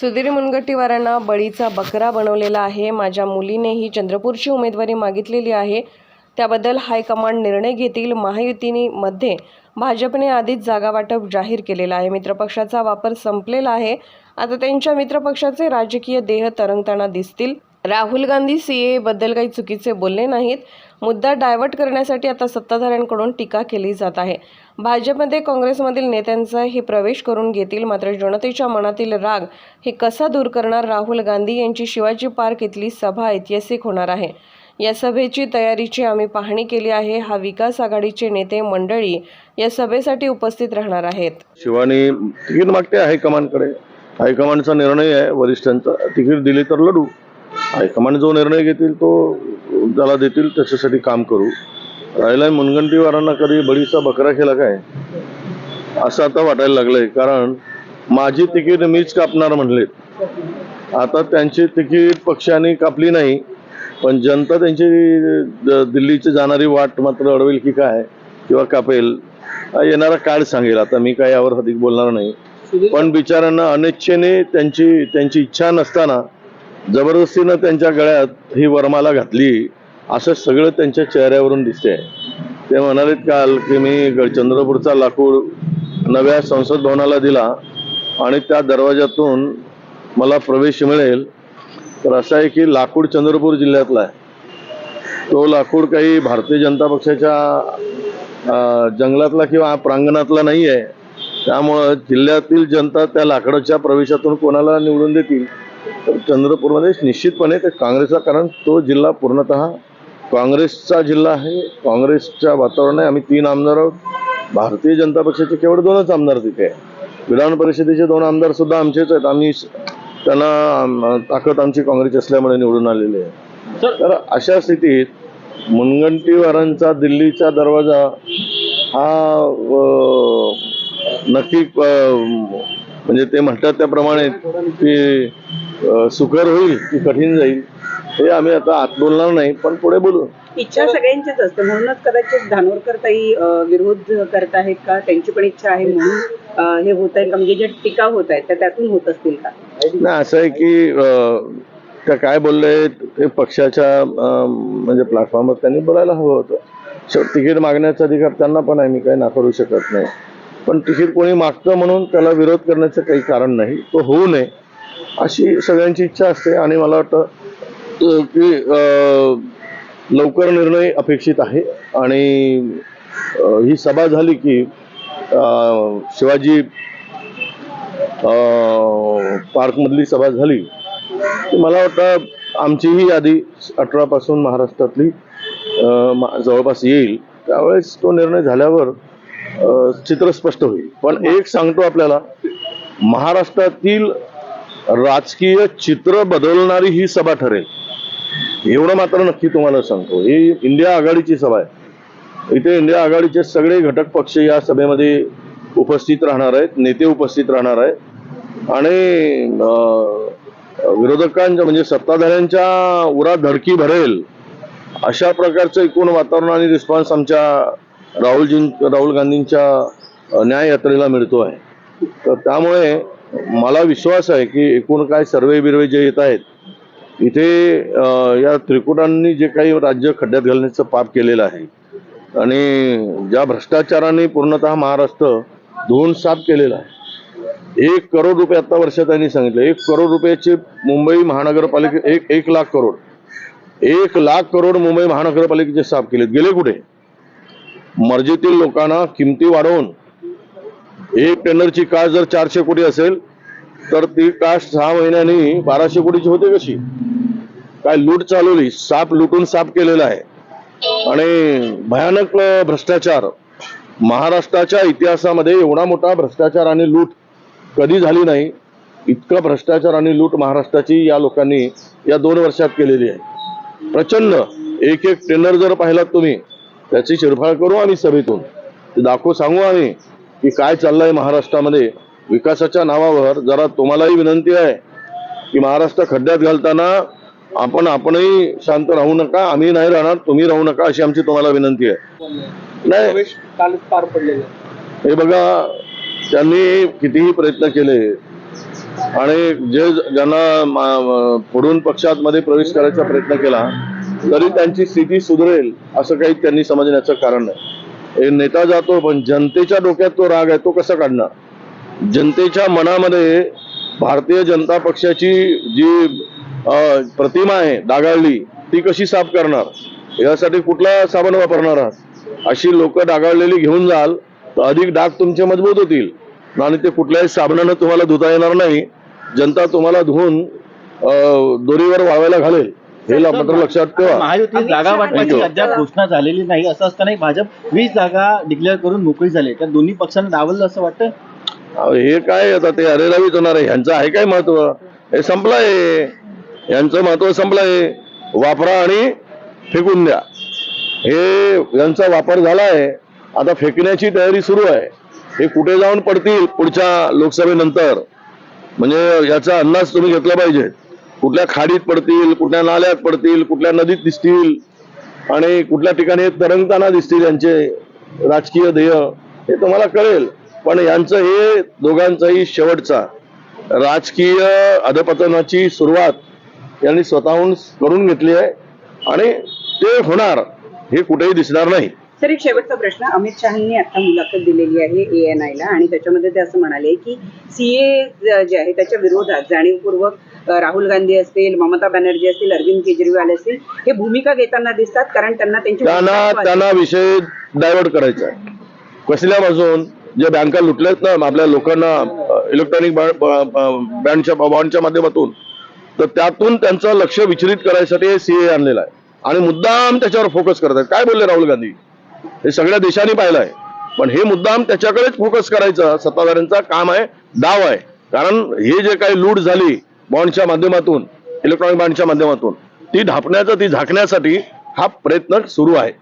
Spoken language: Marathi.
सुधीर मुनगंटीवारांना बळीचा बकरा बनवलेला आहे. माझ्या मुलीनेही चंद्रपूरची उमेदवारी मागितलेली आहे. त्याबद्दल हायकमांड निर्णय घेतील. महायुतीमध्ये भाजपने आधीच जागा वाटप जाहीर केलेलं आहे. मित्रपक्षाचा वापर संपलेला आहे. आता त्यांच्या मित्रपक्षाचे राजकीय देह तरंगताना दिसतील. राहुल गांधी सी बद्दल काही चुकीचे बोलले नाहीत. मुद्दा डायव्हर्ट करण्यासाठी आता सत्ताधाऱ्यांकडून टीका केली जात आहे. भाजपमध्ये काँग्रेसमधील नेत्यांचा हे प्रवेश करून घेतील मात्र जनतेच्या मनातील राग हे कसा दूर करणार? राहुल गांधी यांची शिवाजी पार्क इथली सभा ऐतिहासिक होणार आहे. या सभेची तयारीची आम्ही पाहणी केली आहे. हा विकास आघाडीचे नेते मंडळी या सभेसाठी उपस्थित राहणार आहेत. शिवानी तिकीट मागते हायकमांडकडे हायकमांडचा निर्णय आहे वरिष्ठांचा. तिकीट दिली तर लढू. हायकमांड जो निर्णय घेतील तो त्याला देतील त्याच्यासाठी काम करू. राहिला मुनगंटीवारांना कधी बळीचा बकरा केला काय? असं आता वाटायला लागलंय. कारण माझी तिकीट मीच कापणार म्हणलेत. आता त्यांची तिकीट पक्षाने कापली नाही. पण जनता त्यांची दिल्लीची जाणारी वाट मात्र अडवेल की काय किंवा कापेल येणारा काळ सांगेल. आता मी काय यावर अधिक बोलणार नाही. पण बिचाऱ्यांना अनिच्छेने त्यांची त्यांची इच्छा नसताना जबरदस्तीनं त्यांच्या गळ्यात ही वरमाला घातली असं सगळं त्यांच्या चेहऱ्यावरून दिसते ते म्हणालेत काल की मी ग- चंद्रपूरचा लाकूड नव्या संसद भवनाला दिला आणि त्या दरवाज्यातून मला प्रवेश मिळेल. तर असं आहे की लाकूड चंद्रपूर जिल्ह्यातला आहे. तो लाकूड काही भारतीय जनता पक्षाच्या जंगलातला किंवा प्रांगणातला नाही आहे त्यामुळं जिल्ह्यातील जनता त्या लाकडाच्या प्रवेशातून कोणाला निवडून देतील? चंद्रपूरमध्ये निश्चितपणे ते काँग्रेसचा कारण तो जिल्हा पूर्णतः काँग्रेसचा जिल्हा आहे. काँग्रेसच्या वातावरण आहे आम्ही तीन आमदार आहोत. भारतीय जनता पक्षाचे केवळ दोनच आमदार तिथे आहे विधान परिषदेचे दोन आमदार सुद्धा आमचेच आहेत. आम्ही त्यांना ताकद आमची काँग्रेस असल्यामुळे निवडून आलेली आहे. तर अशा स्थितीत मुनगंटीवारांचा दिल्लीचा दरवाजा हा नक्की म्हणजे ते म्हणतात त्याप्रमाणे की सुकर होईल की कठीण जाईल हे आम्ही आता आत बोलणार नाही पण पुढे बोलू. इच्छा सगळ्यांचीच असते. म्हणूनच कदाचित धानोरकर ताई विरोध करत आहेत का? त्यांची पण इच्छा आहे म्हणून हे होत आहे का? म्हणजे जे टीका होत आहेत त्या त्यातून होत असतील का? नाही असं आहे की त्या काय बोलले ते पक्षाच्या म्हणजे प्लॅटफॉर्मवर त्यांनी बोलायला हवं होतं. शेवट तिकीट मागण्याचा अधिकार त्यांना पण आहे मी काही नाकारू शकत नाही. पण तिकीट कोणी मागतं म्हणून त्याला विरोध करण्याचं काही कारण नाही. तो होऊ नये. अशी सगळ्यांची इच्छा असते आणि मला वाटतं की लवकर निर्णय अपेक्षित आहे. आणि ही सभा झाली की शिवाजी पार्कमधली सभा झाली तर मला वाटतं आमचीही यादी अठरा पासून महाराष्ट्रातली जवळपास येईल. त्यावेळेस तो निर्णय झाल्यावर चित्र स्पष्ट होईल. पण एक सांगतो आपल्याला महाराष्ट्रातील राजकीय चित्र बदलणारी ही सभा ठरेल. एवढं मात्र नक्की तुम्हाला सांगतो. ही इंडिया आघाडीची सभा आहे. इथे इंडिया आघाडीचे सगळे घटक पक्ष या सभेमध्ये उपस्थित राहणार आहेत. नेते उपस्थित राहणार आहेत. आणि विरोधकांच्या म्हणजे सत्ताधाऱ्यांच्या उरा धडकी भरेल अशा प्रकारचं एकूण वातावरण आणि रिस्पॉन्स आमच्या राहुलजी राहुल गांधींच्या न्याय यात्रेला मिळतो आहे. तर त्यामुळे मला विश्वास आहे की एकूण काय सर्वे बिर्वे जे येत आहेत इथे या त्रिकुटांनी जे काही राज्य खड्ड्यात घालण्याचं पाप केलेलं आहे. आणि ज्या भ्रष्टाचाराने पूर्णतः महाराष्ट्र धुवून साफ केलेला आहे. एक करोड रुपये आता वर्षात त्यांनी सांगितलं. एक करोड रुपयाचे मुंबई महानगरपालिके एक एक लाख करोड. एक लाख करोड मुंबई महानगरपालिकेचे साफ केलेत. गेले कुठे? मर्जीतील लोकांना किमती वाढवून एक टेंडरची कास्ट जर चारशे कोटी असेल तर ती कास्ट सहा महिन्यांनी बाराशे कोटीची होते कशी? काय लूट चालवली साप लुटून साफ केलेला आहे. आणि भयानक भ्रष्टाचार. महाराष्ट्राच्या इतिहासामध्ये एवढा मोठा भ्रष्टाचार आणि लूट कधी झाली नाही इतका भ्रष्टाचार आणि लूट महाराष्ट्राची या लोकांनी या दोन वर्षात केलेली आहे. प्रचंड. एक एक टेंडर जर पाहिलात तुम्ही त्याची शिरफाळ करू आम्ही सभेतून. ते दाखवू सांगू आम्ही. की काय चाललंय महाराष्ट्रामध्ये? विकासाच्या नावावर जरा तुम्हालाही विनंती आहे की महाराष्ट्र खड्ड्यात घालताना आपण आपणही शांत राहू नका आम्ही नाही राहणार तुम्ही राहू नका अशी आमची तुम्हाला विनंती आहे. नाही. पार पडलेला हे बघा त्यांनी कितीही प्रयत्न केले आणि जे ज्यांना पुढून पक्षात प्रवेश करायचा प्रयत्न केला तरी त्यांची स्थिती सुधरेल असं काही त्यांनी समजण्याचं कारण नाही. नेता जातो पण जनतेच्या डोक्यात तो राग आहे तो कसा काढणार? जनतेच्या मनामध्ये भारतीय जनता पक्षाची जी प्रतिमा आहे डागाळली ती कशी साफ करणार? यासाठी कुठला साबण वापरणार आहात? अशी लोक डागाळलेली घेऊन जाल तर अधिक डाग तुमचे मजबूत होतील. आणि ते कुठल्याही साबणानं तुम्हाला धुता येणार नाही. जनता तुम्हाला धुवून दोरीवर वाळवायला घालेल. हे मात्र लक्षात ठेवा. महायुती अमित जागा यांनी अद्याप घोषणा झालेली नाही. असं असताना भाजप वीस जागा डिक्लेअर करून मोकळी झाली. त्या दोन्ही पक्षांना डावललं असं वाटतं? हे काय आता ते अरेरावीच होणार आहे. ह्यांचं आहे काय महत्त्व? हे संपलंय. यांचं महत्त्व संपलंय. वापरा आणि फेकून द्या. हे यांचा वापर झालाय. आता फेकण्याची तयारी सुरू आहे. हे कुठे जाऊन पडतील पुढच्या लोकसभेनंतर? म्हणजे याचा अंदाज तुम्ही घेतला पाहिजे. कुठल्या खाडीत पडतील कुठल्या नाल्यात पडतील कुठल्या नदीत दिसतील आणि कुठल्या ठिकाणी तरंगताना दिसतील यांचे राजकीय ध्येय हे तुम्हाला कळेल. पण यांचं हे दोघांचाही शेवटचा राजकीय अधपतनाची सुरुवात यांनी स्वतःहून करून घेतली आहे आणि ते होणार हे कुठेही दिसणार नाही. सर एक शेवटचा प्रश्न. अमित शहानी आता मुलाखत दिलेली आहे ए एन आय ला आणि त्याच्यामध्ये ते असं म्हणाले की सीए जे आहे त्याच्या विरोधात जाणीवपूर्वक राहुल गांधी असतील ममता बॅनर्जी असतील अरविंद केजरीवाल असतील हे भूमिका घेताना दिसतात कारण त्यांना त्यांची त्यांना त्यांना विषय डायव्हर्ट करायचा आहे. कसल्यापासून? जे बँका लुटल्यात ना आपल्या लोकांना इलेक्ट्रॉनिक बँडच्या बॉन्डच्या माध्यमातून तर त्यातून त्यांचं लक्ष विचलित करायसाठी हे सीए आणलेलं आहे. आणि मुद्दाम त्याच्यावर फोकस करत आहेत. काय बोलले राहुल गांधी? हे सगळ्या देशांनी पाहिलं आहे. पण हे मुद्दाम त्याच्याकडेच फोकस करायचं सत्ताधाऱ्यांचा काम आहे डाव आहे. कारण हे जे काही लूट झाली बॉन्डच्या माध्यमातून इलेक्ट्रॉनिक बॉन्डच्या माध्यमातून ती ढापण्याचा ती झाकण्यासाठी हा प्रयत्न सुरू आहे.